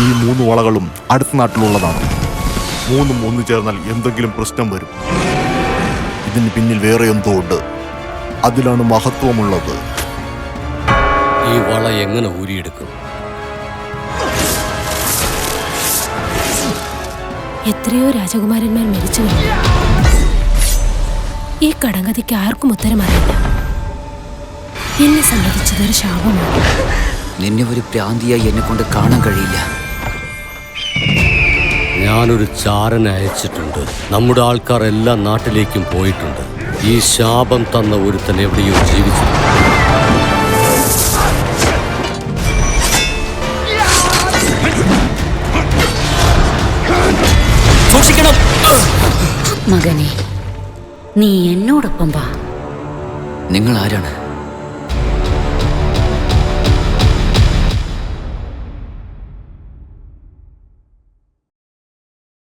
മൂന്ന് വളകളും അടുത്ത നാട്ടിലുള്ളതാണ്. മൂന്നും ഒന്നു ചേർന്നാൽ എന്തെങ്കിലും പ്രശ്നം വരും. ഇതിന് പിന്നിൽ വേറെ എന്തോ ഉണ്ട്. അതിലാണ് മഹത്വമുള്ളത്. ഈ വള എങ്ങനെ ഊരിയെടുക്കും? എത്രയോ രാജകുമാരന്മാർ മരിച്ചു. കഴിഞ്ഞു ഈ കടങ്കഥയ്ക്ക് ആർക്കും ഉത്തരമറിയില്ല എന്നെ സംബന്ധിച്ചതൊരു ശാപമാണ്. നിന്നെ ഒരു പ്രാന്തിയായി എന്നെ കൊണ്ട് കാണാൻ കഴിയില്ല. ഞാനൊരു ചാരനെ അയച്ചിട്ടുണ്ട്. നമ്മുടെ ആൾക്കാർ എല്ലാ നാട്ടിലേക്കും പോയിട്ടുണ്ട്. ഈ ശാപം തന്ന ഒരുത്തൻ എവിടെയോ ജീവിച്ചു സൂക്ഷിക്കണം. മകനെ നീ എന്നോടൊപ്പം വാ. നിങ്ങൾ ആരാണ്?